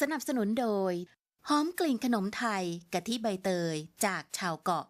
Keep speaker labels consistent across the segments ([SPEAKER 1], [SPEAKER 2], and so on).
[SPEAKER 1] สนับสนุนโดย หอมกลิ่นขนมไทยกะทิใบเตยจากชาวเกาะ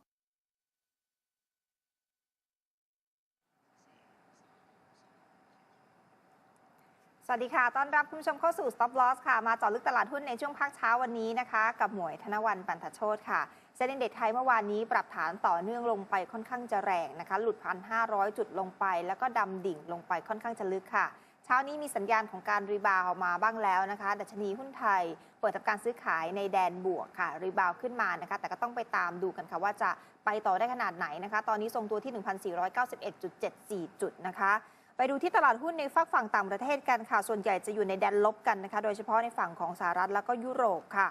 [SPEAKER 2] สวัสดีค่ะ ต้อนรับคุณผู้ชมเข้าสู่ Stop Loss ค่ะ มาเจาะลึกตลาดหุ้นในช่วงภาคเช้าวันนี้นะคะ กับหมวยธนวันปันทโชตค่ะเซ็นดีเด็กไทยเมื่อวานนี้ปรับฐานต่อเนื่องลงไปค่อนข้างจะแรงนะคะ หลุดพันห้าจุดลงไป แล้วก็ดำดิ่งลงไปค่อนข้างจะลึกค่ะ ช้านี้มีสัญญาณของการรีบาวมาบ้างแล้วนะคะ ดัชนีหุ้นไทย เปิดทำการซื้อขายในแดนบวกค่ะ รีบาวขึ้นมานะคะ แต่ก็ต้องไปตามดูกันค่ะว่าจะไปต่อได้ขนาดไหนนะคะ ตอนนี้ทรงตัวที่ 1,491.74 จุดนะคะไปดูที่ตลาดหุ้นในฝั่งฝั่งต่างประเทศกันค่ะ ส่วนใหญ่จะอยู่ในแดนลบกันนะคะ โดยเฉพาะในฝั่งของสหรัฐแล้วก็ยุโรปค่ะ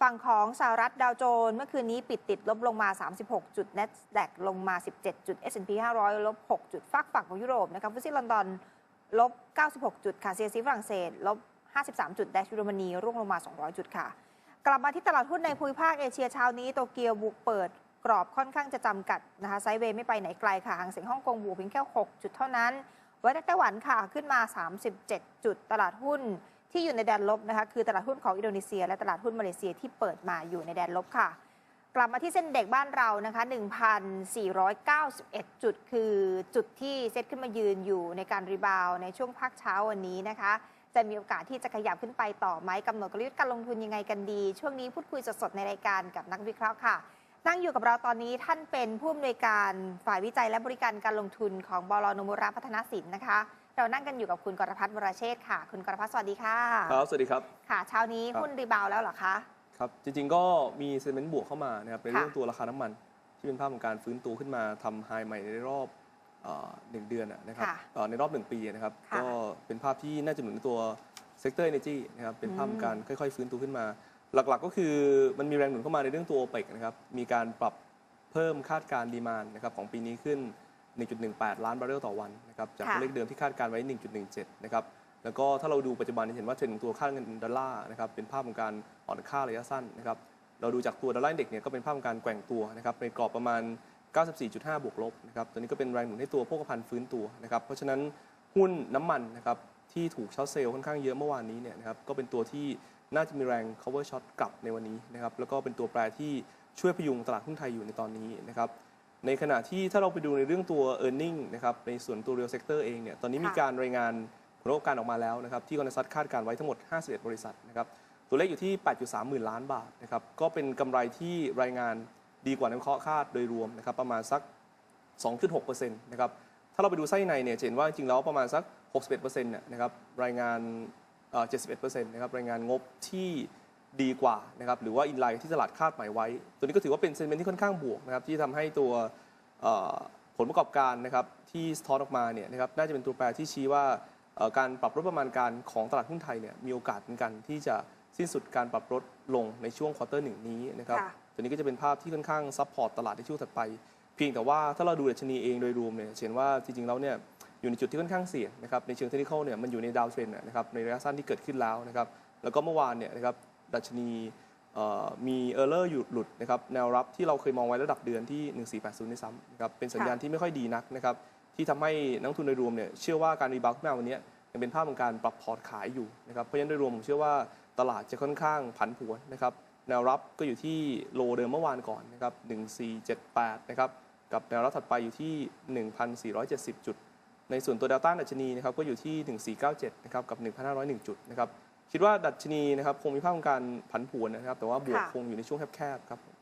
[SPEAKER 2] ฝั่งของสหรัฐดาวโจนส์เมื่อคืนนี้ปิดติดลบลงมา 36 จุด NASDAQ ลงมา 17 จุด S&P 500 ลบ 6 จุด ฝั่งฝั่งของยุโรปนะคะฟุตซี่ลอนดอน ลบ 96 จุดค่ะ CAC ฝรั่งเศส ลบ 53 จุดแดชเยอรมนีร่วงลงมา 200 จุดค่ะ กลับมาที่ตลาดหุ้นในภูมิภาคเอเชียเช้านี้โตเกียวบุกเปิดกรอบค่อนข้างจะจำกัดนะคะไซด์เวย์ไม่ไปไหนไกลค่ะหางเสียงฮ่องกงบวกเพียงแค่ 6 จุดเท่านั้นไว้ในไต้หวันค่ะขึ้นมา 37 จุดตลาดหุ้นที่อยู่ในแดนลบนะคะคือตลาดหุ้นของอินโดนีเซีย และตลาดหุ้นมาเลเซียที่เปิดมาอยู่ในแดนลบค่ะ กลับมาที่เส้นเด็กบ้านเรานะคะ 1,491 จุดคือจุดที่เซตขึ้นมายืนอยู่ในการรีบาวด์ในช่วงภาคเช้าวันนี้นะคะ จะมีโอกาสที่จะขยับขึ้นไปต่อไหมกำหนดกลยุทธ์การลงทุนยังไงกันดี ช่วงนี้พูดคุยสดๆในรายการกับนักวิเคราะห์ค่ะ นั่งอยู่กับเราตอนนี้ท่านเป็นผู้อำนวยการฝ่ายวิจัยและบริการการลงทุนของบลนมุระพัฒนสินนะคะ เรานั่งกันอยู่กับคุณกรพัฒน์วรเชษฐ์ค่ะ คุณกรพัฒน์สวัสดีค่ะ
[SPEAKER 3] ครับสวัสดีครับ
[SPEAKER 2] ค่ะเช้านี้
[SPEAKER 3] ครับ
[SPEAKER 2] หุ้นรีบาวด์แล้วเหรอคะ
[SPEAKER 3] ครับ จริงๆก็มีเซนเมนต์บวกเข้ามานะครับใน
[SPEAKER 2] ค่ะ
[SPEAKER 3] เรื่องตัวราคาน้ำมัน ที่เป็นภาพของการฟื้นตัวขึ้นมาทำไฮใหม่ในรอบเอ่อหนึ่งเดือนอะนะครับ
[SPEAKER 2] ค่ะ
[SPEAKER 3] เอ่อในรอบหนึ่งปีนะครับ
[SPEAKER 2] ค่ะ
[SPEAKER 3] ก็เป็นภาพที่น่าจะหนุนตัวเซกเตอร์เอเนจีนะครับเป็นภาพของการค่อยๆ ฟื้นตัวขึ้นมา หลักๆก็คือมันมีแรงหนุนเข้ามาในเรื่องตัวเปกนะครับมีการปรับเพิ่มคาดการณ์ดีมานนะครับของปีนี้ขึ้น 1.18 ล้านบาร์เรลต่อวันนะครับจาก
[SPEAKER 2] ค่ะ
[SPEAKER 3] ตัวเลขเดิมที่คาดการณ์ไว้ 1.17 นะครับ แล้วก็ถ้าเราดูปัจจุบันจะเห็นว่าเทรนด์ของตัวค่าเงินดอลลาร์นะครับเป็นภาพของการอ่อนค่าระยะสั้นนะครับเราดูจากตัวดอลลาร์เด็กเนี่ยก็เป็นภาพของการแกว่งตัวนะครับในกรอบประมาณ 94.5 บวกลบนะครับตัวนี้ก็เป็นแรงหนุนให้ตัวโภคภัณฑ์ฟื้นตัวนะครับเพราะฉะนั้นหุ้นน้ำมันนะครับที่ถูกช็อตเซลล์ค่อนข้างเยอะเมื่อวานนี้เนี่ยนะครับก็เป็นตัวที่น่าจะมีแรง cover shot กลับในวันนี้นะครับแล้วก็เป็นตัวแปรที่ช่วยพยุงตลาดหุ้นไทยอยู่ในตอนนี้นะครับในขณะที่ถ้าเราไปดูในเรื่องตัว e a r n i n g นะครับในส่วนตัว real sector เองเนี่ยตอนนี้มี
[SPEAKER 2] ค่ะ
[SPEAKER 3] การรายงาน ผลประกอบการออกมาแล้วนะครับที่กอนซัทคาดการไว้ทั้งหมด 51 บริษัทนะครับตัวเลขอยู่ที่ 8.3 หมื่นล้านบาทนะครับก็เป็นกำไรที่รายงานดีกว่านักวิเคราะห์คาดโดยรวมนะครับประมาณสัก 2.6%นะครับถ้าเราไปดูไส้ในเนี่ยจะเห็นว่าจริงๆแล้วประมาณสัก 61%เนี่ยนะครับรายงานเอ่อ71%นะครับรายงานงบที่ดีกว่านะครับหรือว่าอินไลน์ที่ตลาดคาดหมายไว้ ตัวนี้ก็ถือว่าเป็นเซนเมนที่ค่อนข้างบวกนะครับที่ทำให้ตัวผลประกอบการนะครับที่สะท้อนออกมาเนี่ยนะครับน่าจะเป็นตัวแปรที่ชี้ว่า การปรับลดประมาณการของตลาดหุ้นไทยเนี่ยมีโอกาสเหมือนกันที่จะสิ้นสุดการปรับลดลงในช่วงควอเตอร์หนึ่งนี้นะครับ
[SPEAKER 2] ค่ะ
[SPEAKER 3] ตัวนี้ก็จะเป็นภาพที่ค่อนข้างซับพอร์ตตลาดในช่วงถัดไป เพียงแต่ว่าถ้าเราดูดัชนีเองโดยรวมเนี่ยจะเห็นว่าจริงๆแล้วเนี่ยอยู่ในจุดที่ค่อนข้างเสี่ยงนะครับในเชิงเทคนิคเนี่ยมันอยู่ในดาวเทรนนะครับในระยะสั้นที่เกิดขึ้นแล้วนะครับแล้วก็เมื่อวานเนี่ยนะครับดัชนีเอ่อมีเออร์เลอร์อยู่หลุดนะครับแนวรับที่เราเคยมองไว้ระดับเดือนที่ 1480ด้วยซ้ำนะครับเป็นสัญญาณที่ไม่ค่อยดีนักนะครับ ที่ทำให้นักลงทุนโดยรวมเนี่ยเชื่อว่าการรีบาวด์ขึ้นมาวันนี้ยังเป็นภาพของการปรับพอร์ตขายอยู่นะครับเพราะฉะนั้นโดยรวมผมเชื่อว่าตลาดจะค่อนข้างผันผวนนะครับแนวรับก็อยู่ที่โลเดิมเมื่อวานก่อนนะครับ1478นะครับกับแนวรับถัดไปอยู่ที่ 1470 จุด ในส่วนตัว Delta ดัชนีนะครับก็อยู่ที่ 1497นะครับกับ 1,501 จุดนะครับคิดว่าดัชนีนะครับคงมีภาพของการผันผวนนะครับ แต่ว่าบวก
[SPEAKER 2] ค่ะ
[SPEAKER 3] คงอยู่ในช่วงแคบๆครับ
[SPEAKER 2] ค่ะ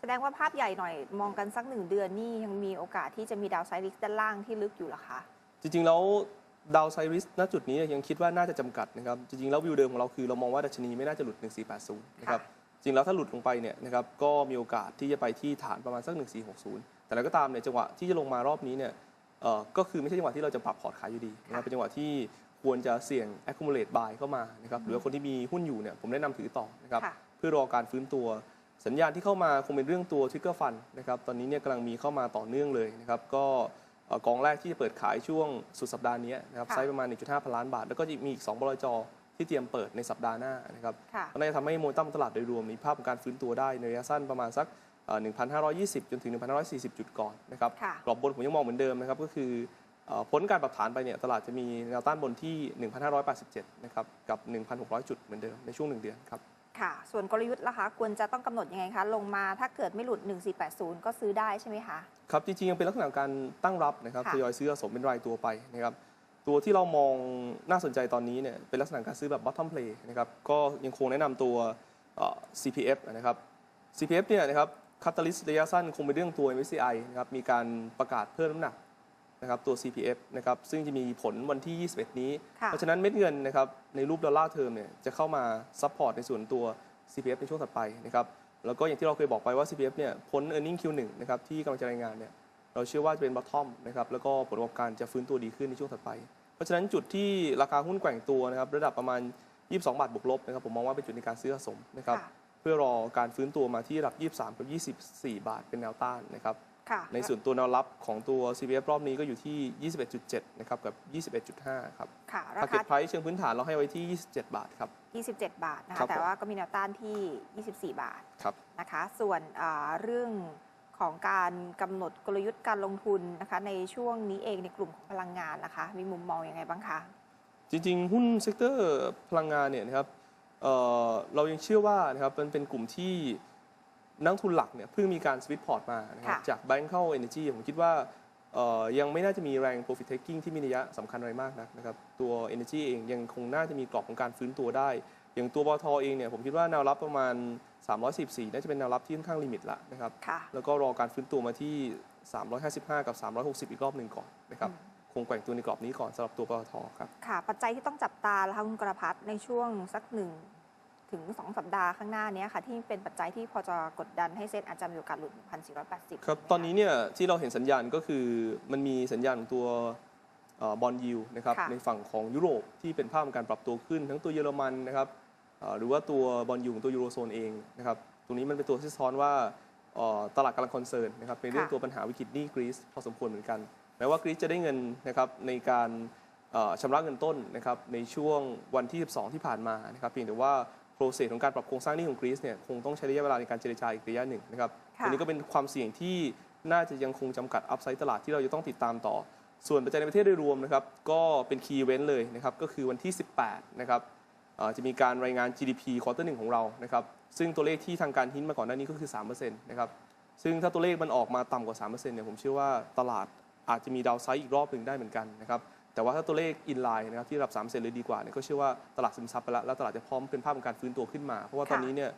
[SPEAKER 2] แสดงว่าภาพใหญ่หน่อยมองกันสักหนึ่งเดือนนี่ยังมีโอกาสที่จะมีดาวไซริกด้านล่างที่ลึกอยู่เหรอคะ
[SPEAKER 3] จริงๆแล้วดาวไซริสณจุดนี้ยังคิดว่าน่าจะจำกัดนะครับ จริงๆแล้ววิวเดิมของเราคือเรามองว่าดัชนีไม่น่าจะหลุด 1480 นะครับ จริงแล้วถ้าหลุดลงไปเนี่ยนะครับก็มีโอกาสที่จะไปที่ฐานประมาณสัก 1460 แต่แล้วก็ตามเนี่ยจังหวะที่จะลงมารอบนี้เนี่ยเอ่อก็คือไม่ใช่จังหวะที่เราจะปรับพอร์ตขายอยู่ดีนะครับเป็นจังหวะที่ควรจะเสี่ยง accumulate buy เข้ามานะครับหรือว่าคนที่มีหุ้นอยู่เนี่ยผมแนะนำถือต่อนะครับ
[SPEAKER 2] ค่ะ
[SPEAKER 3] เพื่อรอการฟื้นตัว สัญญาณที่เข้ามาคงเป็นเรื่องตัว trigger fund นะครับตอนนี้เนี่ยกำลังมีเข้ามาต่อเนื่องเลยนะครับก็เอ่อกองแรกที่จะเปิดขายช่วงสุดสัปดาห์นี้นะครับ
[SPEAKER 2] ค่ะ
[SPEAKER 3] ไซส์ประมาณ 1.5พันล้านบาท แล้วก็จะมีอีก 2 บลจที่เตรียมเปิดในสัปดาห์หน้านะครับ
[SPEAKER 2] ค่ะ
[SPEAKER 3] ก็น่าจะทำให้โมเมนตัมตลาดโดยรวมมีภาพของการฟื้นตัวได้ในระยะสั้นประมาณสักเอ่อ1,520 จนถึง 1,540 จุดก่อนนะครับ
[SPEAKER 2] ค่ะ
[SPEAKER 3] กรอบบนผมยังมองเหมือนเดิมนะครับก็คือเอ่อพ้นการปรับฐานไปเนี่ยตลาดจะมีแนวต้านบนที่ 1,587 นะครับกับ 1,600 จุดเหมือนเดิมในช่วง 1 เดือนครับ
[SPEAKER 2] ค่ะ ส่วนกลยุทธ์ล่ะคะ ควรจะต้องกำหนดยังไงคะ ลงมาถ้าเกิดไม่หลุด 1480 ก็ซื้อได้ใช่ไหมคะ
[SPEAKER 3] ครับ จริงๆ ยังเป็นลักษณะของการตั้งรับนะครับ
[SPEAKER 2] ค่ะ
[SPEAKER 3] ทยอยซื้อสะสมเป็นรายตัวไปนะครับ ตัวที่เรามองน่าสนใจตอนนี้เนี่ยเป็นลักษณะการซื้อแบบ bottom play นะครับ ก็ยังคงแนะนำตัวเอ่อ CPF นะครับ CPF เนี่ยนะครับคาตาลิสระยะสั้นคงเป็นเรื่องตัว MSCI นะครับ มีการประกาศเพิ่มน้ำหนัก นะครับตัว CPF นะครับซึ่งจะมีผลวันที่ 21 นี้
[SPEAKER 2] ค่ะ
[SPEAKER 3] เพราะฉะนั้นเม็ดเงินนะครับในรูปดอลลาร์เทอมเนี่ยจะเข้ามาซัพพอร์ตในส่วนตัว CPF ในช่วงถัดไปนะครับแล้วก็อย่างที่เราเคยบอกไปว่า CPF เนี่ยพ้น e a r n i n g Q1 นะครับที่กำลังจะรายงานเนี่ยเราเชื่อว่าจะเป็น bottom นะครับแล้วก็ผลประกอบการจะฟื้นตัวดีขึ้นในช่วงถัดไป เพราะฉะนั้นจุดที่ราคาหุ้นแกว่งตัวนะครับระดับประมาณ 22 บาทบวกลบนะครับผมมองว่าเป็นจุดในการซื้อสะสมนะครับ
[SPEAKER 2] ค่ะ
[SPEAKER 3] เพื่อรอการฟื้นตัวมาที่ระดับ 23 กับ 24 บาทเป็นแนวต้านนะครับ
[SPEAKER 2] ค่ะ
[SPEAKER 3] ในส่วนตัวแนวรับของตัว CPF รอบนี้ก็อยู่ที่ 21.7 นะครับ กับ 21.5 ครับ
[SPEAKER 2] ค่ะรา
[SPEAKER 3] Target
[SPEAKER 2] คา
[SPEAKER 3] Price เชิงพื้นฐานเราให้ไว้ที่ 27 บาทครับ
[SPEAKER 2] 27 บาทนะ
[SPEAKER 3] ครั
[SPEAKER 2] คะ
[SPEAKER 3] บ
[SPEAKER 2] แต่
[SPEAKER 3] ผม
[SPEAKER 2] ว่าก็มีแนวต้านที่ 24 บาท
[SPEAKER 3] ครับ
[SPEAKER 2] นะคะ ส่วนอ่าเรื่องของการกำหนดกลยุทธ์การลงทุนนะคะ ในช่วงนี้เองในกลุ่มของพลังงานนะคะ มีมุมมองยังไงบ้างคะ
[SPEAKER 3] จริงๆ หุ้นเซกเตอร์พลังงานเนี่ยนะครับเอ่อเรายังเชื่อว่านะครับมันเป็นกลุ่มที่ นักลงทุนหลักเนี่ยเพิ่งมีการสวิตพอร์ตมานะครับ
[SPEAKER 2] ค่ะ
[SPEAKER 3] จากแบงค์เข้า Energy ผมคิดว่าเอ่อยังไม่น่าจะมีแรง profit taking ที่มีนัยยะสำคัญอะไรมากนักนะครับตัว Energy เองยังคงน่าจะมีกรอบของการฟื้นตัวได้ อย่างตัวบทเองเนี่ยผมคิดว่าแนวรับประมาณ 314 น่าจะเป็นแนวรับที่ค่อนข้างลิมิตละนะครับ
[SPEAKER 2] ค่ะ
[SPEAKER 3] แล้วก็รอการฟื้นตัวมาที่ 355 กับ 360 อีกรอบหนึ่งก่อนนะครับ
[SPEAKER 2] อืม
[SPEAKER 3] คงแกว่งตัวในกรอบนี้ก่อนสำหรับตัวปตทครับ
[SPEAKER 2] ค่ะ ปัจจัยที่ต้องจับตาแล้วคะคุณกรพัฒน์ในช่วงสักหนึ่ง ถึง 2 สัปดาห์ข้างหน้าเนี้ยค่ะที่เป็นปัจจัยที่พอจะกดดันให้เซ็ตอาจจะมีโอกาสหลุด 1,480
[SPEAKER 3] ครับ ตอนนี้เนี่ยที่เราเห็นสัญญาณก็คือมันมีสัญญาณของตัวบอลยูนะครับ
[SPEAKER 2] ค่ะ
[SPEAKER 3] ในฝั่งของยุโรปที่เป็นภาพของการปรับตัวขึ้นทั้งตัวเยอรมันนะครับเอ่อหรือว่าตัวบอลยูของตัวยูโรโซนเองนะครับตรงนี้มันเป็นตัวที่สะท้อนว่าเอ่อตลาดกำลังคอนเซิร์นนะครับในเรื่อง
[SPEAKER 2] ค่ะ
[SPEAKER 3] ตัวปัญหาวิกฤตหนี้กรีซพอสมควรเหมือนกันแม้ว่ากรีซจะได้เงินนะครับในการเอ่อชำระเงินต้นนะครับในช่วงวันที่ 12 ที่ผ่านมานะครับเพียงแต่ว่า โปรเซสของการปรับโครงสร้างหนี้ของกรีซเนี่ยคงต้องใช้ระยะเวลาในการเจรจาอีกระยะหนึ่งนะครับ
[SPEAKER 2] ค่ะ
[SPEAKER 3] ตัวนี้ก็เป็นความเสี่ยงที่น่าจะยังคงจำกัดอัพไซด์ตลาดที่เราจะต้องติดตามต่อ ส่วนปัจจัยในประเทศโดยรวมนะครับก็เป็นคีย์เว้นเลยนะครับก็คือวันที่ 18 นะครับเอ่อจะมีการรายงาน GDP ควอเตอร์หนึ่งของเรานะครับซึ่งตัวเลขที่ทางการทิ้นมาก่อนหน้านี้ก็คือ3%นะครับซึ่งถ้าตัวเลขมันออกมาต่ำกว่า3%เนี่ยผมเชื่อว่าตลาดอาจจะมีดาวไซด์อีกรอบหนึ่งได้เหมือนกันนะครับ แต่ว่าถ้าตัวเลขอินไลน์นะครับที่ระดับ 3%เลยดีกว่าเนี่ยก็เชื่อว่าตลาดซึมซับไปแล้วแล้วตลาดจะพร้อมเป็นภาพของการฟื้นตัวขึ้นมา เพราะว่าตอน
[SPEAKER 2] ค่ะ
[SPEAKER 3] นี้เนี่ย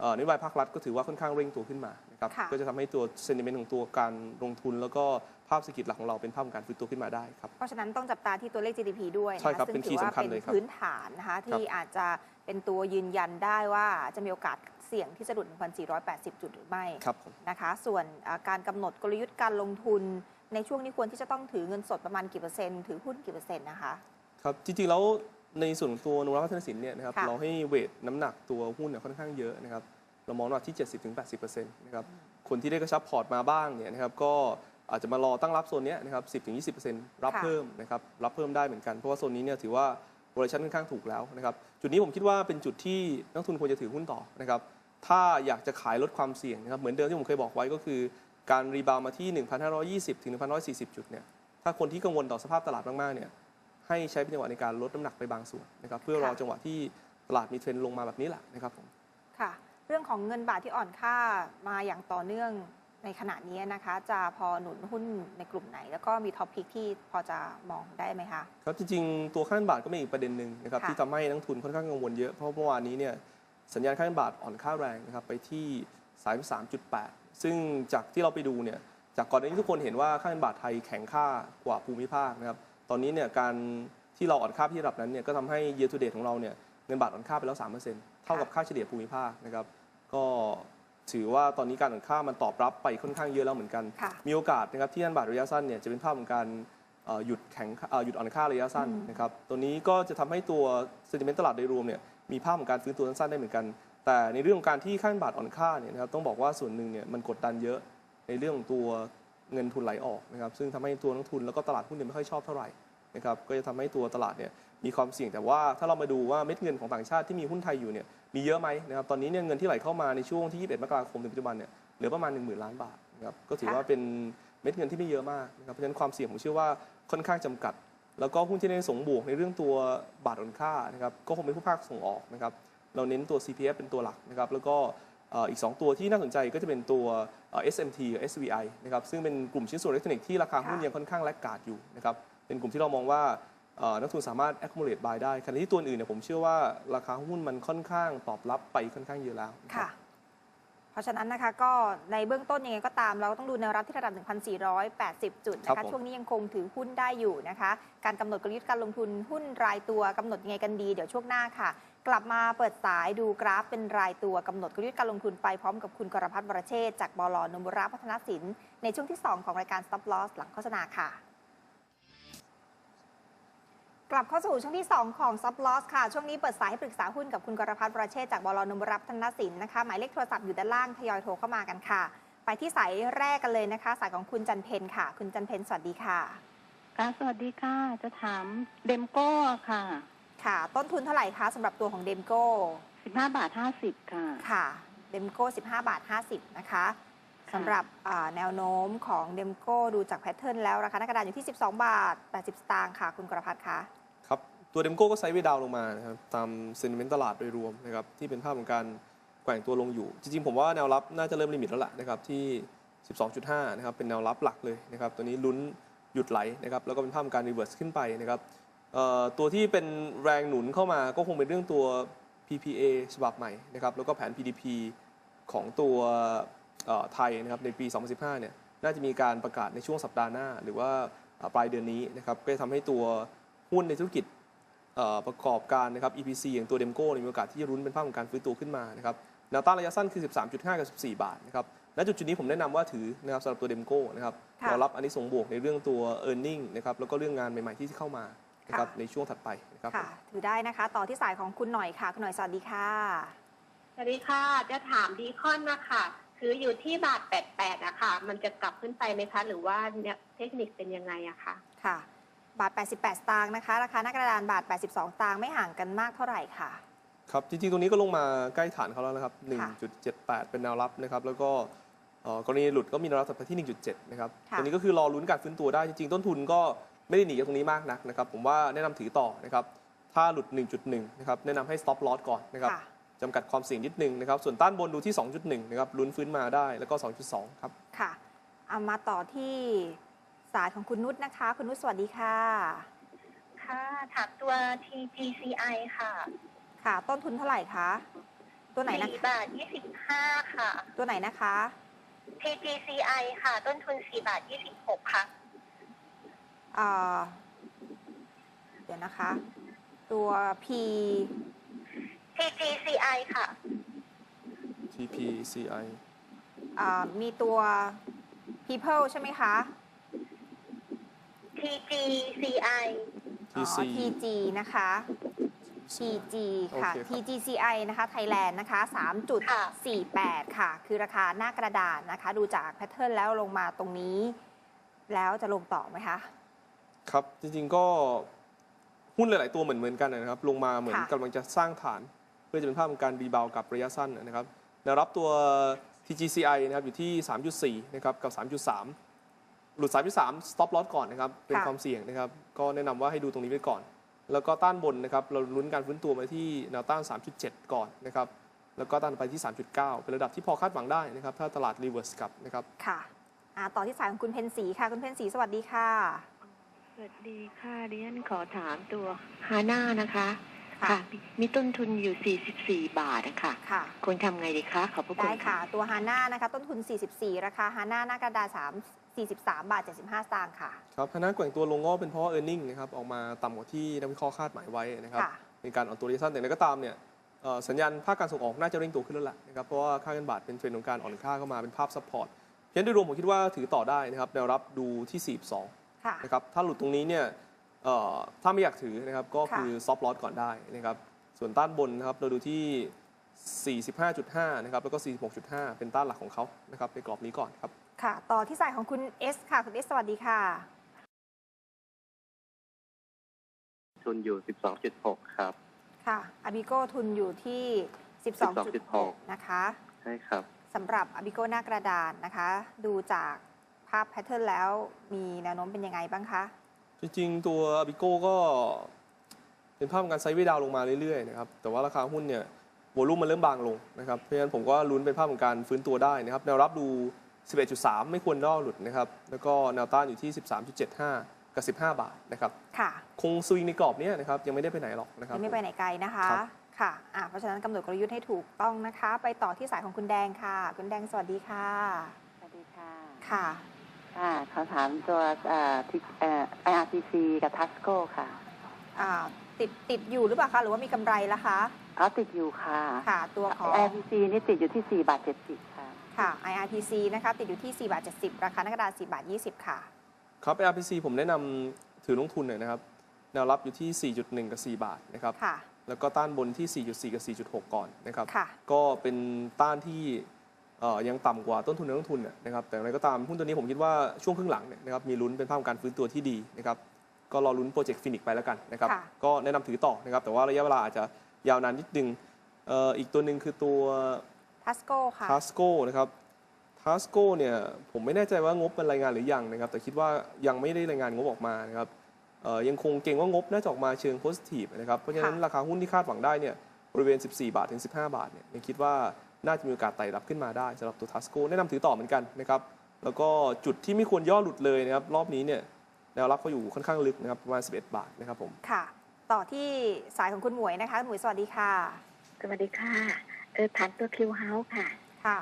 [SPEAKER 3] เอ่อนโยบายภาครัฐก็ถือว่าค่อนข้างเร่งตัวขึ้นมานะครับ
[SPEAKER 2] ค่ะ
[SPEAKER 3] ก็จะทำให้ตัวเซนิเมนต์ของตัวการลงทุน แล้วก็ภาพเศรษฐกิจหลักของเราเป็นภาพของการฟื้นตัวขึ้นมาได้ครับ
[SPEAKER 2] เพราะฉะนั้นต้องจับตาที่ตัวเลข GDP ด้วยนะะ
[SPEAKER 3] ใช่ครับ
[SPEAKER 2] ซึ่ง
[SPEAKER 3] เป็น
[SPEAKER 2] ถื
[SPEAKER 3] คีย์
[SPEAKER 2] ว่า
[SPEAKER 3] สำคัญ
[SPEAKER 2] เป็น
[SPEAKER 3] เลยครับ
[SPEAKER 2] พื้นฐานนะคะที่อาจจะเป็นตัวยืนยันได้ว่าจะมีโอกาสเสี่ยงที่จะหลุด 1,480 จุดหรือไม่
[SPEAKER 3] ครับผม
[SPEAKER 2] นะคะ ส่วนอ่าการกำหนดกลยุทธ์การลงทุน ในช่วงนี้ควรที่จะต้องถือเงินสดประมาณกี่เปอร์เซ็นต์ถือหุ้นกี่เปอร์เซ็นต์นะคะ
[SPEAKER 3] ครับจริงๆแล้วในส่วนของตัวนุรักษ์พัฒนสินเนี่ยนะครับ
[SPEAKER 2] ค่ะ
[SPEAKER 3] เราให้เวทน้ำหนักตัวหุ้นเนี่ยค่อนข้างเยอะนะครับเรามองว่าที่ 70-80%นะครับคนที่ได้กระชับพอร์ตมาบ้างเนี่ยนะครับก็อาจจะมารอตั้งรับโซนเนี้ยนะครับ10-20%รับ
[SPEAKER 2] ค่ะ
[SPEAKER 3] เพิ่มนะครับรับเพิ่มได้เหมือนกันเพราะว่าโซนนี้เนี่ยถือว่าโ a ร a ชั่นค่อนข้างถูกแล้วนะครับจุดนี้ผมคิดว่าเป็นจุดที่นักลงทุนควรจะถือหุ้นต่อนะครับถ้าอยากจะขายลดความเสี่ยงนะครับเหมือนเดิมที่ผมเคยบอกไว้ก็คือ การรีบาวมาที่ 1,520 ถึง 1,140 จุดเนี่ยถ้าคนที่กังวลต่อสภาพตลาดมากๆเนี่ยให้ใช้เป็นจังหวะในการลดน้ำหนักไปบางส่วนนะครับเพื่อรอ
[SPEAKER 2] ค่ะ
[SPEAKER 3] จังหวะที่ตลาดมีเทรนด์ลงมาแบบนี้แหละนะครับผม
[SPEAKER 2] ค่ะ เรื่องของเงินบาทที่อ่อนค่ามาอย่างต่อเนื่องในขณะนี้นะคะ จะพอหนุนหุ้นในกลุ่มไหน แล้วก็มีท็อปพิกที่พอจะมองได้ไหมคะ
[SPEAKER 3] ครับจริงๆ ตัวค่าเงินบาทก็เป็นอีกประเด็นหนึ่งนะครับ
[SPEAKER 2] ค่ะ
[SPEAKER 3] ที่ทำให้นักลงทุนค่อนข้างกังวลเยอะเพราะเมื่อวานนี้เนี่ยสัญญาณค่าเงินบาทอ่อนค่าแรงนะครับไปที่ 33.8 ซึ่งจากที่เราไปดูเนี่ยจากก่อนหน้านี้ทุกคนเห็นว่าค่าเงินบาทไทยแข็งค่ากว่าภูมิภาคนะครับตอนนี้เนี่ยการที่เราอ่อนค่าที่ระดับนั้นเนี่ยก็ทำให้ year to date ของเราเนี่ยเงินบาทอ่อนค่าไปแล้ว 3%เท่ากับค่าเฉลี่ยภูมิภาคนะครับก็ถือว่าตอนนี้การอ่อนค่ามันตอบรับไปค่อนข้างเยอะแล้วเหมือนกัน
[SPEAKER 2] ค่ะ
[SPEAKER 3] มีโอกาสนะครับที่เงินบาทระยะสั้นเนี่ยจะเป็นภาพของการเอ่อหยุดแข็งเอ่อหยุดอ่อนค่าระยะสั้น
[SPEAKER 2] อืม
[SPEAKER 3] นะครับตัวนี้ก็จะทำให้ตัวเซนติเมนต์ตลาดโดยรวมเนี่ยมีภาพของการฟื้นตัวสั้นๆได้เหมือนกัน แต่ในเรื่องของการที่ค่าเงินบาทอ่อนค่าเนี่ยนะครับต้องบอกว่าส่วนหนึ่งเนี่ยมันกดดันเยอะในเรื่องของตัวเงินทุนไหลออกนะครับซึ่งทำให้ตัวนักทุนแล้วก็ตลาดหุ้นเนี่ยไม่ค่อยชอบเท่าไหร่นะครับก็จะทำให้ตัวตลาดเนี่ยมีความเสี่ยงแต่ว่าถ้าเรามาดูว่าเม็ดเงินของต่างชาติที่มีหุ้นไทยอยู่เนี่ยมีเยอะไหมนะครับตอนนี้เนี่ยเงินที่ไหลเข้ามาในช่วงที่ 21 มกราคมถึงปัจจุบันเนี่ยเหลือประมาณ 1 0,000 ล้านบาทนะครับก็ถือว่าเป็นเม็ดเงินที่ไม่เยอะมากนะครับเพราะฉะนั้นความเสี่ยงผมเชื่อว่าค่อนข้างจำกัด แล้วก็หุ้นที่เน้ส่งบวกในเรื่องตัวบาทอ่อนค่านะครับก็คงเป็นผู้ภาคส่งออกนะครับ เราเน้นตัว CPF เป็นตัวหลักนะครับแล้วก็เอ่ออีก 2 ตัวที่น่าสนใจก็จะเป็นตัวเอ่อ SMT กับ SVI นะครับซึ่งเป็นกลุ่มชิ้นส่วนอิเล็กทรอนิกส์ที่ราคาหุ้น
[SPEAKER 2] ค่ะ
[SPEAKER 3] ยังค่อนข้างแลกขาดอยู่นะครับเป็นกลุ่มที่เรามองว่าเอ่อนักทุนสามารถ accumulate buy ได้ขณะที่ตัวอื่นเนี่ยผมเชื่อว่าราคาหุ้นมันค่อนข้างตอบรับไปค่อนข้างเยอะแล้วนะครับ
[SPEAKER 2] ค่ะเพราะฉะนั้นนะคะก็ในเบื้องต้นยังไงก็ตาม เราก็ต้องดูแนวรับที่ระดับ 1,480 จุดนะ
[SPEAKER 3] ครั
[SPEAKER 2] คะ
[SPEAKER 3] บผม
[SPEAKER 2] ช่วงนี้ยังคงถือหุ้นได้อยู่นะคะ การกำหนดกลยุทธ์การลงทุนหุ้นรายตัวกำหนดยังไงกันดี เดี๋ยวช่วงหน้าค่ะ กลับมาเปิดสายดูกราฟเป็นรายตัวกำหนดกลยุทธ์การลงทุนไปพร้อมกับคุณกรพัฒน์วรเชษจากบลนมุระพัฒนสินในช่วงที่ 2 ของรายการ Stop Loss หลังโฆษณาค่ะ กลับเข้าสู่ช่วงที่ 2 ของ Stop Loss ค่ะ ช่วงนี้เปิดสายให้ปรึกษาหุ้นกับคุณกรพัฒน์ปรเชษจากบลนมรับธนสินนะคะหมายเลขโทรศัพท์อยู่ด้านล่างทยอยโทรเข้ามากันค่ะ ไปที่สายแรกกันเลยนะคะ สายของคุณจันเพนค่ะ คุณจันเพนสวัสดีค่ะ
[SPEAKER 4] ค่ะสวัสดีค่ะ จะถามเดมโก้ค่ะ
[SPEAKER 2] ค่ะ ต้นทุนเท่าไหร่คะสำหรับตัวของเดมโก้
[SPEAKER 4] 15 บาท 50 ค่ะ
[SPEAKER 2] ค่ะเดมโก้ 15 บาท 50 นะคะสำหรับอ่าแนวโน้มของเดมโก้ดูจากแพทเทิร์นแล้วราคาหน้ากระดานอยู่ที่ 12 บาท 80 สตางค์ค่ะ คุณกรพัฒน์คะ
[SPEAKER 3] ครับ ตัวเดมโก้ก็ไซด์เวย์ดาวน์ลงมานะครับตามเซน t ิเมนต์ตลาดโดยรวมนะครับที่เป็นภาพของการแกว่งตัวลงอยู่ จริงๆ ผมว่าแนวรับน่าจะเริ่มลิมิตแล้วล่ะนะครับที่ 12.5 นะครับเป็นแนวรับหลักเลยนะครับตัวนี้ลุ้นหยุดไหลนะครับแล้วก็เป็นภาพของการรีเวิร์สขึ้นไปนะครับเอ่อ ตัวที่เป็นแรงหนุนเข้ามาก็คงเป็นเรื่องตัว PPA ฉบับใหม่นะครับแล้วก็แผน PDP ของตัวเอ่อไทยนะครับในปี 2015 เนี่ยน่าจะมีการประกาศในช่วงสัปดาห์หน้า หรือว่าเอ่อปลายเดือนนี้นะครับก็จะทำให้ตัวหุ้นในธุรกิจเอ่อประกอบการนะครับ EPC อย่างตัวเดมโก้มีโอกาสที่จะรุ้นเป็นภาพของการฟื้นตัวขึ้นมานะครับแนวต้านระยะสั้นคือ 13.5 กับ 14 บาทนะครับณจุดจุดนี้ผมแนะนำว่าถือนะครับสำหรับตัวเดมโก้นะครับ
[SPEAKER 2] ค่ะ
[SPEAKER 3] รอรับอันนี้ส่งส์บวกในเรื่องตัว e a r n i n g นะครับแล้วก็เรื่องงานใหม่ ๆ ที่เข้ามา นะครับ
[SPEAKER 2] ค่ะ
[SPEAKER 3] ในช่วงถัดไปนะครับ
[SPEAKER 2] ค่ะ ถือได้นะคะ ต่อที่สายของคุณหน่อยค่ะ คุณหน่อยสวัสดีค่ะ
[SPEAKER 5] สวัสดีค่ะ จะถามดีคอนนะคะคืออยู่ที่บาท88อะค่ะ มันจะกลับขึ้นไปไหมคะ หรือว่าเนี่ยเทคนิคเป็นยังไงอะคะ
[SPEAKER 2] ค่ะ บาท 88 สตางค์นะคะ ราคาหน้ากระดานบาท 82 สตางค์ไม่ห่างกันมากเท่าไหร่ค่ะ
[SPEAKER 3] ครับ จริงๆ ตรงนี้ก็ลงมาใกล้ฐานเขาแล้วนะครับ
[SPEAKER 2] ค่ะ
[SPEAKER 3] 1.78 เป็นแนวรับนะครับ แล้วก็เอ่อกรณีหลุดก็มีแนวรับถัดไปที่ 1.7 นะครับ
[SPEAKER 2] ค่ะ
[SPEAKER 3] ตรงนี้ก็คือรอลุ้นการฟื้นตัวได้ จริงๆ ต้นทุนก็ ไม่ได้หนีจากตรงนี้มากนักนะครับผมว่าแนะนำถือต่อนะครับถ้าหลุด 1.1 นะครับแนะนำให้ stop loss ก่อนนะครับ
[SPEAKER 2] ค่ะ
[SPEAKER 3] จำกัดความเสี่ยงนิดนึงนะครับส่วนต้านบนดูที่ 2.1 นะครับลุ้นฟื้นมาได้แล้วก็ 2.2 ครับ
[SPEAKER 2] ค่ะเอามาต่อที่สายของคุณนุชนะคะ คุณนุชสวัสดีค่ะ
[SPEAKER 5] ค่ะ ถามตัว TGCI ค่ะ
[SPEAKER 2] ค่ะต้นทุนเท่าไหร่คะตัวไหนนะ
[SPEAKER 5] 4บาท25ค่ะ
[SPEAKER 2] ตัวไหนนะคะ
[SPEAKER 5] TGCI ค่ะ ต้นทุน4บาท26ค่ะ
[SPEAKER 2] อ่า เดี๋ยวนะคะ ตัว P
[SPEAKER 5] TGCI ค่ะ
[SPEAKER 3] TPCI
[SPEAKER 2] อ่ามีตัว People ใช่ไหมคะ
[SPEAKER 5] TGCI
[SPEAKER 2] อ๋อ
[SPEAKER 3] TC
[SPEAKER 2] TG นะคะ TG ค่ะ
[SPEAKER 3] โอเคครับ
[SPEAKER 2] TGCI นะคะ ไทยแลนด์นะคะ 3.48 ค่ะ คือราคาหน้ากระดานนะคะ ดูจากแพทเทิร์นแล้วลงมาตรงนี้ แล้วจะลงต่อไหมคะ
[SPEAKER 3] ครับจริงๆก็หุ้นหลายๆตัวเหมือนเหมือนกันนะครับ ลงมาเหมือน
[SPEAKER 2] ค่ะ
[SPEAKER 3] กำลังจะสร้างฐาน เพื่อจะเป็นภาพของการรีบาวกับระยะสั้นนะครับแนวรับตัว TGCI นะครับอยู่ที่ 3.4 นะครับกับ 3.3 หลุด 3.3 stop loss ก่อนนะครับ เป็นความเสี่ยงนะครับ ก็แนะนำว่าให้ดูตรงนี้ไว้ก่อน แล้วก็ต้านบนนะครับ เราลุ้นการฟื้นตัวมาที่แนวต้าน 3.7 ก่อนนะครับ แล้วก็ต้านไปที่ 3.9 เป็นระดับที่พอคาดหวังได้นะครับ ถ้าตลาดรีเวิร์สกลับนะครับ
[SPEAKER 2] ค่ะอ่าต่อที่สายของคุณเพนสีค่ะ คุณเพนสีสวัสดีค่ะ
[SPEAKER 4] สวัสดีค่ะดิฉันขอถามตัวฮาน่านะคะ
[SPEAKER 2] ค่ะ
[SPEAKER 4] มีมีต้นทุนอยู่ 44 บาทนะคะ
[SPEAKER 2] ค่ะ
[SPEAKER 4] ควรทำไงดีคะ ขอบพระคุ
[SPEAKER 2] ได้
[SPEAKER 4] ณ
[SPEAKER 2] ค่ะ ตัวฮาน่านะคะ ต้นทุน 44 ราคาฮาน่าหน้ากระดาษ3 43 บาท 75 สตางค์ค่ะ
[SPEAKER 3] ครับคณะแกว่งตัวลงก็เป็นเพราะ e a r n i n g นะครับ ออกมาต่ำกว่าที่นักวิเคราะห์คาดหมายไว้นะครับ
[SPEAKER 2] ค่ะ
[SPEAKER 3] ในการอ่อนตัวระยะสั้นแต่อย่างไรก็ตามเนี่ยเอ่อสัญญาณภาคการส่งออกน่าจะเร่งตัวขึ้นแล้วแหละนะครับ เพราะว่าค่าเงินบาทเป็นเทรนด์ของการอ่อนค่าเข้ามาเป็นภาพซัพพอร์ตเพราะฉะนั้นโดยรวมผมคิดว่าถือต่อได้นะครับ แนวรับดูที่ 42
[SPEAKER 2] ค่ะ
[SPEAKER 3] นะครับถ้าหลุดตรงนี้เนี่ยเอ่อถ้าไม่อยากถือนะครับก็
[SPEAKER 2] ค่ะ
[SPEAKER 3] คือซอฟต์ลอสก่อนได้นะครับส่วนต้านบนนะครับเราดูที่ 45.5 นะครับ แล้วก็ 46.5 เป็นต้านหลักของเขานะครับในกรอบนี้ก่อนครับ
[SPEAKER 2] ค่ะ ต่อที่สายของคุณเอสค่ะ คุณเอสสวัสดีค่ะ
[SPEAKER 6] ทุนอยู่ 12.6 ครับ
[SPEAKER 2] ค่ะอาบิโกทุนอยู่ที่12.6
[SPEAKER 6] 12.6
[SPEAKER 2] นะคะ
[SPEAKER 6] ใช่ครับ
[SPEAKER 2] สำหรับอาบิโกหน้ากระดานนะคะ ดูจากภาพแพทเทิร์นแล้วมีแนวโน้มเป็นยังไงบ้างคะ
[SPEAKER 3] จจริงๆ ตัวอาบิโก้ก็เป็นภาพของการไซด์เวย์ดาวน์ลงมาเรื่อยๆนะครับแต่ว่าราคาหุ้นเนี่ยวอลุ่มมันเริ่มบางลงนะครับเพราะฉะนั้นผมก็ลุ้นเป็นภาพของการฟื้นตัวได้นะครับแนวรับดู 11.3 ไม่ควรล่อหลุดนะครับแล้วก็แนวต้านอยู่ที่ 13.75 กับ 15 บาทนะครับ
[SPEAKER 2] ค่ะ
[SPEAKER 3] คงสวิงในกรอบเนี้ยนะครับยังไม่ได้ไปไหนหรอกนะครับ
[SPEAKER 2] ยังไม่ไปไหนไกลนะคะ
[SPEAKER 3] ครับ
[SPEAKER 2] ค่ะอะ เพราะฉะนั้นกำหนดกลยุทธ์ให้ถูกต้องนะคะ ไปต่อที่สายของคุณแดงค่ะ คุณแดงสวัสดีค่ะ
[SPEAKER 7] สวัสดีค่ะ
[SPEAKER 2] ค่ะ
[SPEAKER 7] ค่ะขอถามตัวเอ่อที่เอ่อ IRPC กับ Tasco ค่ะ
[SPEAKER 2] อ่าติดติดอยู่หรือเปล่าคะ หรือว่ามีกำไรละคะ
[SPEAKER 7] เอาติดอยู่ค่ะ
[SPEAKER 2] ค่ะ ตัวของ
[SPEAKER 7] IRPC นี่ติดอยู่ที่4บาท70ค่ะ
[SPEAKER 2] ค่ะ IRPC นะคะ ติดอยู่ที่ 4 บาท 70 ราคาหน้ากระดาษ4บาท 20 ค่ะ
[SPEAKER 3] ครับ RPC ผมแนะนำถือลงทุนหน่อยนะครับ แนวรับอยู่ที่ 4.1 กับ 4 บาทนะครับ
[SPEAKER 2] ค่ะ
[SPEAKER 3] แล้วก็ต้านบนที่ 4.4 กับ 4.6 ก่อนนะครับ
[SPEAKER 2] ค่ะ
[SPEAKER 3] ก็เป็นต้านที่เอ่อ ยังต่ำกว่าต้นทุนในต้นทุนเนี่ยนะครับแต่อย่างไรก็ตามหุ้นตัวนี้ผมคิดว่าช่วงครึ่งหลังเนี่ยนะครับมีลุ้นเป็นภาพของการฟื้นตัวที่ดีนะครับก็รอลุ้นโปรเจกต์ฟินิกไปแล้วกันนะครับ
[SPEAKER 2] ค่ะ
[SPEAKER 3] ก็แนะนำถือต่อนะครับแต่ว่าระยะเวลาอาจจะยาวนานนิดนึงเอ่ออีกตัวหนึ่งคือตัว
[SPEAKER 2] Tasco ค่ะ
[SPEAKER 3] ทัสโกนะครับทัสโกเนี่ยผมไม่แน่ใจว่างบมันรายงานหรือยังนะครับแต่คิดว่ายังไม่ได้รายงานงบออกมานะครับเอ่อยังคงเก่งว่างบน่าจะออกมาเชิงโพสิทีฟนะครับเพราะฉะนั้น
[SPEAKER 2] ค่ะ
[SPEAKER 3] ราคาหุ้นที่คาดหวังได้เนี่ยบริเวณ 14 บาทถึง 15 บาทเนี่ยยังคิดว่า น่าจะมีโอกาสไต่รับขึ้นมาได้สำหรับตัวทัสโกแนะนำถือต่อเหมือนกันนะครับแล้วก็จุดที่ไม่ควรย่อหลุดเลยนะครับรอบนี้เนี่ยแนวรับเขาอยู่ค่อนข้างลึกนะครับประมาณ 11 บาทนะครับผม
[SPEAKER 2] ค่ะ ต่อที่สายของคุณหมวยนะคะคุณหมวยสวัสดีค่ะ
[SPEAKER 4] สวัสดีค่ะเออถามตัวคิวเฮาส์ค่ะ
[SPEAKER 2] ค่ะ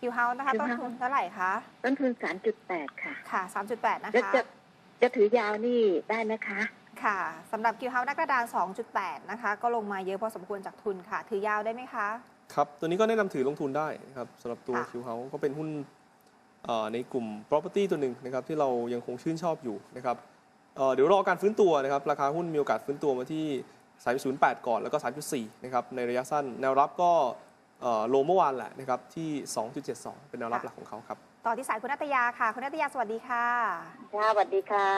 [SPEAKER 2] คิวเฮาส์นะคะ
[SPEAKER 4] Q
[SPEAKER 2] ต้น
[SPEAKER 4] House
[SPEAKER 2] ทุนเท่าไหร่คะ
[SPEAKER 4] ต้นทุน 3.8 ค่ะ
[SPEAKER 2] ค่ะ 3.8 นะ
[SPEAKER 4] แล้ว
[SPEAKER 2] คะ
[SPEAKER 4] จะจะถือยาวนี่ได้ไหมคะ
[SPEAKER 2] ค่ะสำหรับคิวเฮาส์นักกระดาน 2.8 นะคะ ก็ลงมาเยอะพอสมควรจากทุนค่ะ ถือยาวได้ไหมคะ
[SPEAKER 3] ครับ ตัวนี้ก็แนะนำถือลงทุนได้นะครับสำหรับตัว
[SPEAKER 2] ค่ะ
[SPEAKER 3] คิวเฮาก็เป็นหุ้นเอ่อในกลุ่ม property ตัวหนึ่งนะครับที่เรายังคงชื่นชอบอยู่นะครับเอ่อเดี๋ยวรอการฟื้นตัวนะครับราคาหุ้นมีโอกาสฟื้นตัวมาที่ 3.08 ก่อนแล้วก็ 3.4 นะครับในระยะสั้นแนวรับก็เอ่อโลเมื่อวานแหละนะครับที่ 2.72 เป็นแนวรับหลักของเขาครับ
[SPEAKER 2] ต่อที่สายคุณนัตยาค่ะ คุณนัตยาสวัสดีค่ะ
[SPEAKER 7] ค่ะสวัสดีค่ะ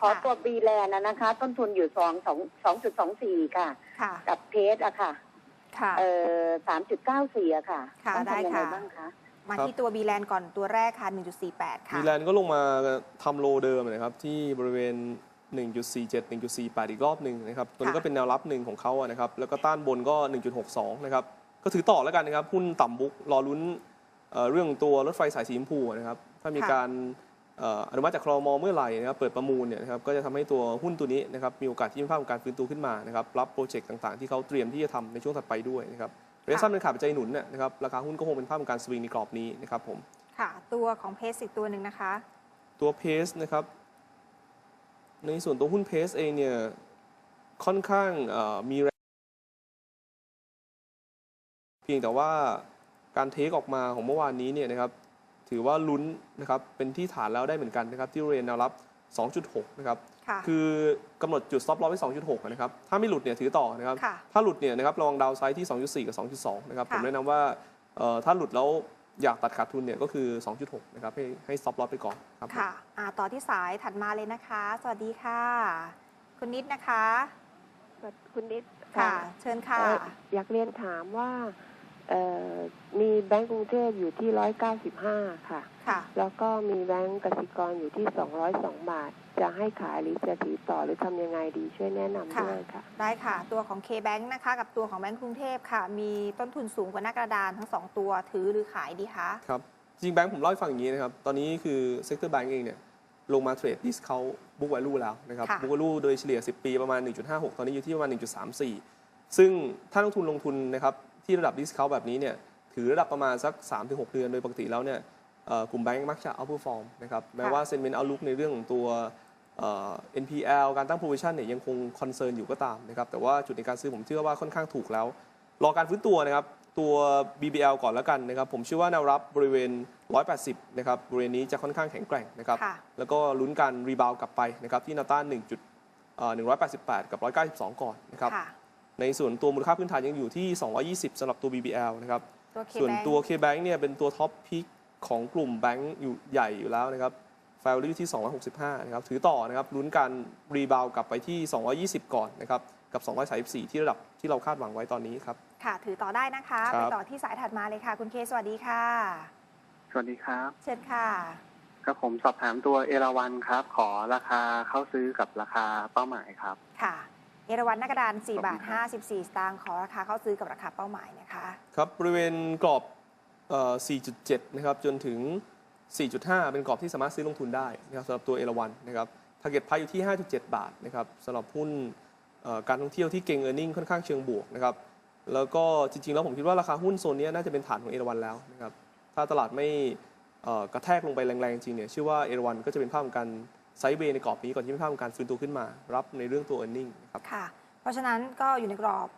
[SPEAKER 7] ขอตัวบีแลนด์นะคะ ต้นทุนอยู่2 2 2.24ค่ะ
[SPEAKER 2] ค่ะ
[SPEAKER 7] กับเพสอะค่ะ
[SPEAKER 2] ค่ะ
[SPEAKER 7] เอ่อ3.94อะค่ะ
[SPEAKER 2] ค่ะ
[SPEAKER 7] ต้อง
[SPEAKER 2] ได้
[SPEAKER 7] ทำยังไง
[SPEAKER 2] ค่ะ
[SPEAKER 7] บ้างคะ
[SPEAKER 2] มา
[SPEAKER 3] ครับ
[SPEAKER 2] ที่ตัวบีแลนด์ก่อนตัวแรกค่ะ 1.48 ค่ะ
[SPEAKER 3] มีแลนด์ก็ลงมาทำโลเดิมนะครับที่บริเวณ 1.47 1.48 อีกรอบหนึ่งนะครับตัวนี้
[SPEAKER 2] ค่ะ
[SPEAKER 3] ก็เป็นแนวรับหนึ่งของเขาอะนะครับแล้วก็ต้านบนก็ 1.62 นะครับก็ถือต่อแล้วกันนะครับหุ้นต่ำบุ๊กรอลุ้นเอ่อเรื่องตัวรถไฟสายสีชมพูนะครับถ้ามีการเอ่ออนุมัติจากครมเมื่อไหร่นะครับเปิดประมูลเนี่ยนะครับก็จะทำให้ตัวหุ้นตัวนี้นะครับมีโอกาสที่มีภาพของการฟื้นตัวขึ้นมานะครับรับโปรเจกต์ต่างๆ ที่เขาเตรียมที่จะทำในช่วงถัดไปด้วยนะครับระยะสั้นเป็นขาปัจจัยหนุนเนี่ยนะครับราคาหุ้นก็คงเป็นภาพของการสวิงในกรอบนี้นะครับผม
[SPEAKER 2] ค่ะตัวของเพสอีกตัวหนึ่งนะคะ
[SPEAKER 3] ตัวเพสนะครับในส่วนตัวหุ้นเพสเองเนี่ยค่อนข้างเอ่อมีแรงเพียงแต่ว่าการเทคออกมาของเมื่อวานนี้เนี่ยนะครับ ถือว่าลุ้นนะครับเป็นที่ฐานแล้วได้เหมือนกันนะครับที่บริเรียนแนวรับ 2.6 นะครับ
[SPEAKER 2] ค่ะ
[SPEAKER 3] คือกำหนดจุด stop loss ไว้ 2.6 นะครับ ถ้าไม่หลุดเนี่ยถือต่อนะครับ
[SPEAKER 2] ค่ะ
[SPEAKER 3] ถ้าหลุดเนี่ยนะครับระวังดาวไซด์ที่ 2.4 กับ 2.2 นะครับ
[SPEAKER 2] ค่ะ
[SPEAKER 3] ผมแนะนำว่าเอ่อถ้าหลุดแล้วอยากตัดขาดทุนเนี่ยก็คือ 2.6 นะครับ ให้ให้ stop loss ไปก่อนครับผม
[SPEAKER 2] ค่ะอ่าต่อที่สายถัดมาเลยนะคะ สวัสดีค่ะ คุณนิดนะคะ
[SPEAKER 8] คุณนิด
[SPEAKER 2] ค่ะ เชิญค่ะ
[SPEAKER 8] เอ่ออยากเรียนถามว่าเอ่อ มีแบงก์กรุงเทพอยู่ที่ร้อยเก้าสิบห้าค่ะ
[SPEAKER 2] ค่ะ
[SPEAKER 8] แล้วก็มีแบงก์กสิกรอยู่ที่สองร้อยสองบาท จะให้ขายหรือจะถือต่อหรือทำยังไงดีช่วยแนะนำ
[SPEAKER 2] ค่ะ
[SPEAKER 8] ด้วยค่ะ
[SPEAKER 2] ได้ค่ะ ตัวของ K-Bank นะคะ กับตัวของแบงก์กรุงเทพค่ะ มีต้นทุนสูงกว่าหน้ากระดานทั้งสองตัวถือหรือขายดีคะ
[SPEAKER 3] ครับ จริงแบงค์ผมเล่าให้ฟังอย่างนี้นะครับ ตอนนี้คือเซกเตอร์แบงก์เองเนี่ยลงมาเทรดดิสเขาบุ๊ก value แล้วนะครับ
[SPEAKER 2] ค่ะ
[SPEAKER 3] บุ๊ก value โดยเฉลี่ย 10 ปีประมาณ 1.56 ตอนนี้อยู่ที่ประมาณ 1.34 ซึ่งถ้านักทุนลงทุนนะครับ ที่ระดับดิสเขาแบบนี้เนี่ยถือระดับประมาณสัก 3-6 เดือนโดยปกติแล้วเนี่ยเอ่อกลุ่มแบงก์มักจะ outperform นะครับแม้ว่า sentiment outlook ในเรื่องของตัวเอ่อ NPL การตั้ง provision เนี่ยยังคงคอนเซิร์นอยู่ก็ตามนะครับแต่ว่าจุดในการซื้อผมเชื่อว่าค่อนข้างถูกแล้ว รอการฟื้นตัวนะครับตัว BBL ก่อนแล้วกันนะครับผมเชื่อว่าแนวรับบริเวณ 180 นะครับบริเวณนี้จะค่อนข้างแข็งแกร่งนะครับ
[SPEAKER 2] ค่ะ
[SPEAKER 3] แล้วก็ลุ้นการรีบาวกลับไปนะครับที่แนาต้าน1จุดเอ่อ188 กับ 192 ก่อนนะครับ
[SPEAKER 2] ค่ะ
[SPEAKER 3] ในส่วนตัวมูลค่าพื้นฐานยังอยู่ที่ 220สำหรับตัว BBL นะครับ
[SPEAKER 2] ตัว
[SPEAKER 3] ส่วน
[SPEAKER 2] K-Bank
[SPEAKER 3] ตัว K-Bank เนี่ยเป็นตัวท็อปพิกของกลุ่มแบงก์อยู่ใหญ่อยู่แล้วนะครับแฟลลี่ที่ 265 นะครับ ถือต่อนะครับลุ้นการรีบาวกลับไปที่ 220 ก่อนนะครับ กับ 234 ที่ระดับที่เราคาดหวังไว้ตอนนี้ครับ
[SPEAKER 2] ค่ะ ถือต่อได้นะคะ
[SPEAKER 3] ครั
[SPEAKER 2] ไป
[SPEAKER 3] บ
[SPEAKER 2] ต่อที่สายถัดมาเลยค่ะ คุณเค สวัสดีค่ะ
[SPEAKER 6] สวัสดีครับ
[SPEAKER 2] เชิญค่ะ
[SPEAKER 6] ครับผมสอบถามตัวเอราวันครับ ขอราคาเข้าซื้อกับราคาเป้าหมายครับ
[SPEAKER 2] ค่ะ เอราวันหน้ากระดาน 4 บาท
[SPEAKER 6] ขอบคุณครับ
[SPEAKER 2] 54 สตางค์ขอราคาเข้าซื้อกับราคาเป้าหมายนะคะ
[SPEAKER 3] ครับบริเวณกรอบเอ่อ4.7 นะครับ จนถึง 4.5 เป็นกรอบที่สามารถซื้อลงทุนได้นะครับสำหรับตัวเอราวันนะครับทาร์เก็ตไพอยู่ที่ 5.7 บาทนะครับสำหรับหุ้นเอ่อการท่องเที่ยวที่เก่งเออร์เน็งค่อนข้างเชิงบวกนะครับแล้วก็จริงๆ แล้วผมคิดว่าราคาหุ้นโซนเนี้ยน่าจะเป็นฐานของเอราวันแล้วนะครับถ้าตลาดไม่เอ่อกระแทกลงไปแรงๆ จริงเนี่ยเชื่อว่าเอราวันก็จะเป็นภาพของการ ไซด์เวย์ในกรอบนี้ก่อนที่เป็นภาพของการฟื้นตัวขึ้นมา รับในเรื่องตัว e a r n i n g นะครับ
[SPEAKER 2] ค่ะ เพราะฉะนั้นก็อยู่ในกรอบ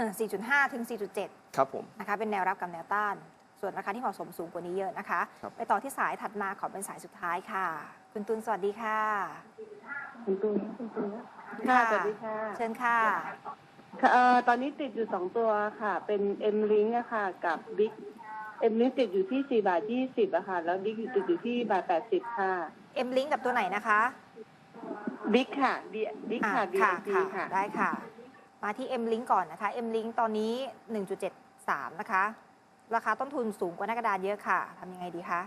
[SPEAKER 2] 4.5 ถึง 4.7
[SPEAKER 3] ครับผม
[SPEAKER 2] นะคะเป็นแนวรับกับแนวต้าน ส่วนราคาที่เหมาะสมสูงกว่านี้เยอะนะคะ
[SPEAKER 3] ครับ
[SPEAKER 2] ไปต่อที่สายถัดมาขอเป็นสายสุดท้ายค่ะ คุณตุลสวัสดีค่ะ
[SPEAKER 9] คุณตูนคุณตูนค่ะสวัสดีค่ะ
[SPEAKER 2] เชิญค่ะ
[SPEAKER 9] ค่ะเอ่อตอนนี้ติดอยู่สองตัวค่ะ เป็นเอ็มลิงอะค่ะ กับบิ๊กเอ็มลิงติดอยู่ที่สี่บาทยี่สิบอะค่ะ แล้วบิ๊กติดอยู่ที่บาทแปดสิบค่ะ
[SPEAKER 2] เอ็มลิงกับตัวไหนนะคะ
[SPEAKER 9] บิ๊กค่ะดีบิ๊ก
[SPEAKER 2] อ่า
[SPEAKER 9] ค่ะดี
[SPEAKER 2] ค่ะ
[SPEAKER 9] ดี
[SPEAKER 2] ค่ะ
[SPEAKER 9] ค่ะ
[SPEAKER 2] ได้ค่ะ มาที่ M Link ก่อนนะคะ M Link ตอนนี้ 1.73 นะคะ ราคาต้นทุนสูงกว่าหน้ากระดานเยอะค่ะทำยังไงดีคะ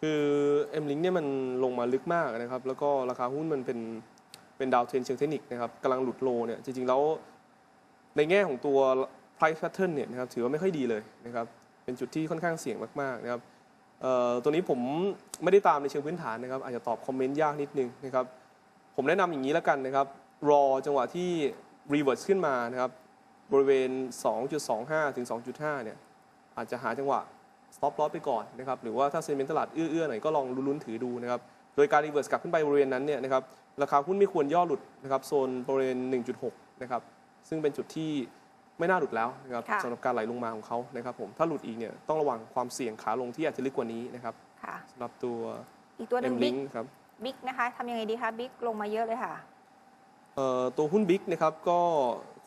[SPEAKER 3] คือ M Link เนี่ยมันลงมาลึกมากนะครับ แล้วก็ราคาหุ้นมันเป็นเป็นดาวเทรนเชิงเทคนิคนะครับกำลังหลุดโลเนี่ยจริง ๆ แล้วในแง่ของตัว price pattern เนี่ยนะครับถือว่าไม่ค่อยดีเลยนะครับ เป็นจุดที่ค่อนข้างเสี่ยงมาก ๆ นะครับเอ่อ ตัวนี้ผมไม่ได้ตามในเชิงพื้นฐานนะครับอาจจะตอบคอมเมนต์ยากนิดนึงนะครับผมแนะนำอย่างนี้แล้วกันนะครับรอจังหวะที่ reverse ขึ้นมานะครับบริเวณ 2.25 ถึง 2.5 เนี่ยอาจจะหาจังหวะ stop loss ไปก่อนนะครับหรือว่าถ้าเซนเมนต์ตลาดเอื้อๆหน่อยก็ลองลุ้นถือดูนะครับโดยการ reverse กลับขึ้นไปบริเวณนั้นเนี่ยนะครับราคาหุ้นไม่ควรย่อหลุดนะครับโซนบริเวณ 1.6 นะครับซึ่งเป็นจุดที่ ไม่น่าหลุดแล้วนะครับ
[SPEAKER 2] ค่ะ
[SPEAKER 3] สำหรับการไหลลงมาของเขานะครับผมถ้าหลุดอีกเนี่ยต้องระวังความเสี่ยงขาลงที่อาจจะลึกกว่านี้นะครับ
[SPEAKER 2] ค่ะ
[SPEAKER 3] สำหรับตัว
[SPEAKER 2] อีกตัวหนึ่ง
[SPEAKER 3] M
[SPEAKER 2] บิ๊ก
[SPEAKER 3] Link ครับ
[SPEAKER 2] บิ๊กนะคะทำยังไงดีคะบิ๊กลงมาเยอะเลยค่ะ
[SPEAKER 3] เอ่อตัวหุ้นบิ๊กนะครับก็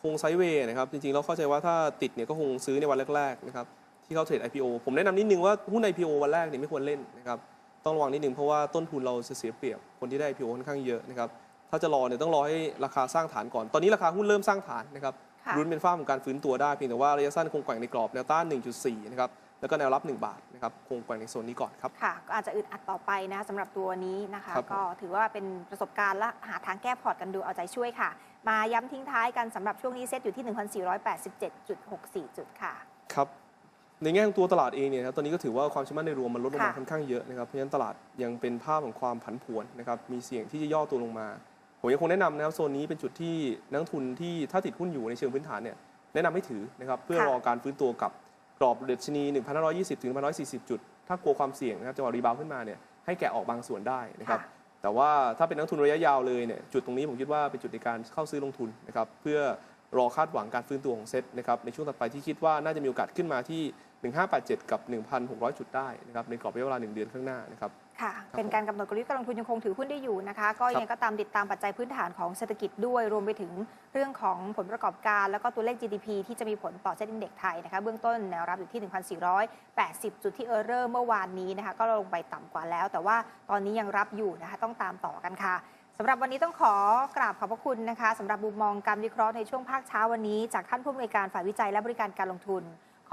[SPEAKER 3] คงไซด์เวย์นะครับจริงๆเราเข้าใจว่าถ้าติดเนี่ยก็คงซื้อในวันแรกๆนะครับที่เขาเทรด IPO ผมแนะนำนิดนึงว่าหุ้น IPO วันแรกเนี่ยไม่ควรเล่นนะครับต้องระวังนิดนึงเพราะว่าต้นทุนเราจะเสียเปรียบคนที่ได้ IPO ค่อนข้างเยอะนะครับถ้าจะรอเนี่ยต้องรอให้ราคาสร้างฐานก่อน ตอนนี้ราคาหุ้นเริ่มสร้างฐานนะครับ
[SPEAKER 2] ค่ะ
[SPEAKER 3] รุ้นเป็นฟ้าของการฟื้นตัวได้เพียงแต่ว่าระยะสั้นคงแกว่งในกรอบแนวต้าน 1.4 นะครับแล้วก็แนวรับ 1 บาทนะครับคงแกว่งในโซนนี้ก่อนครับ
[SPEAKER 2] ค่ะก็อาจจะอึดอัดต่อไปนะคะสำหรับตัวนี้นะคะ
[SPEAKER 3] ครับผม
[SPEAKER 2] ก็ถือว่าเป็นประสบการณ์และหาทางแก้พอร์ตกันดูเอาใจช่วยค่ะ มาย้ำทิ้งท้ายกันสำหรับช่วงนี้เซตอยู่ที่ 1,487.64 จุดค่ะ
[SPEAKER 3] ครับในแง่ของตัวตลาดเองเนี่ยนะครับตอนนี้ก็ถือว่าความเชื่อมั่นในรวมมันลดลงมา
[SPEAKER 2] ค่ะ
[SPEAKER 3] ค่อนข้างเยอะนะครับเพราะฉะนั้นตลาดยังเป็นภาพของความผันผวนนะครับมีเสี่ยงที่จะย่อตัวลงมา ผมยังคงแนะนำนะครับโซนนี้เป็นจุดที่นักลงทุนที่ถ้าติดหุ้นอยู่ในเชิงพื้นฐานเนี่ยแนะนำให้ถือนะครับเพื่อ
[SPEAKER 2] ค่ะ
[SPEAKER 3] รอการฟื้นตัวกับกรอบเดัชนี 1,520 ถึง 1,140 จุด ถ้ากลัวความเสี่ยงนะครับจังหวะรีบาวด์ขึ้นมาเนี่ยให้แกะออกบางส่วนได้นะครับ
[SPEAKER 2] ค่ะ
[SPEAKER 3] แต่ว่าถ้าเป็นนักลงทุนระยะยาวเลยเนี่ยจุดตรงนี้ผมคิดว่าเป็นจุดในการเข้าซื้อลงทุนนะครับเพื่อรอคาดหวังการฟื้นตัวของเซ็ตนะครับในช่วงต่อไปที่คิดว่าน่าจะมีโอกาสขึ้นมาที่ 1587 กับ 1,600 จุดได้นะครับในกรอบระยะเวลา 1 เดือนข้างหน้านะครับ
[SPEAKER 2] ค่ะ เป็นการกำหนดกลยุทธ์การลงทุนยังคงถือหุ้นได้อยู่นะคะ ก็ยังไงก็ตามติดตามปัจจัยพื้นฐานของเศรษฐกิจด้วย รวมไปถึงเรื่องของผลประกอบการ แล้วก็ตัวเลข GDP ที่จะมีผลต่อเซ็นดินเด็กไทยนะคะ เบื้องต้นแนวรับอยู่ที่ 1,480 จุดที่เออร์เรอร์เมื่อวานนี้นะคะ ก็ลงไปต่ำกว่าแล้ว แต่ว่าตอนนี้ยังรับอยู่นะคะ ต้องตามต่อกันค่ะสำหรับวันนี้ต้องขอกราบขอบพระคุณนะคะสำหรับมุมมองการวิเคราะห์ในช่วงภาคเช้าวันนี้ จากท่านผู้อำนวยการฝ่ายวิจัยและบริการการลงทุน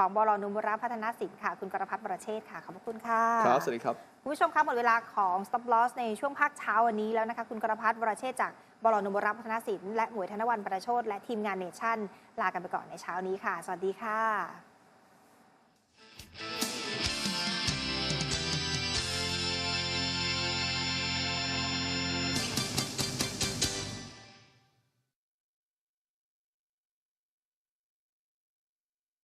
[SPEAKER 2] ของบลนุมระพัฒนสินค่ะ คุณกรพัฒน์ประเชษฐ์ค่ะ ขอบพระคุณค่ะ
[SPEAKER 3] ครับ สวัสดีครับ
[SPEAKER 2] คุณผู้ชมคะหมดเวลาของ Stop Loss ในช่วงภาคเช้าวันนี้แล้วนะคะ คุณกรพัฒน์วรเชษฐ์จากบลนมรับพัฒนสินและหมวยธนวันประโชตและทีมงานเนชั่น ลากันไปก่อนในเช้านี้ค่ะ สวัสดีค่ะ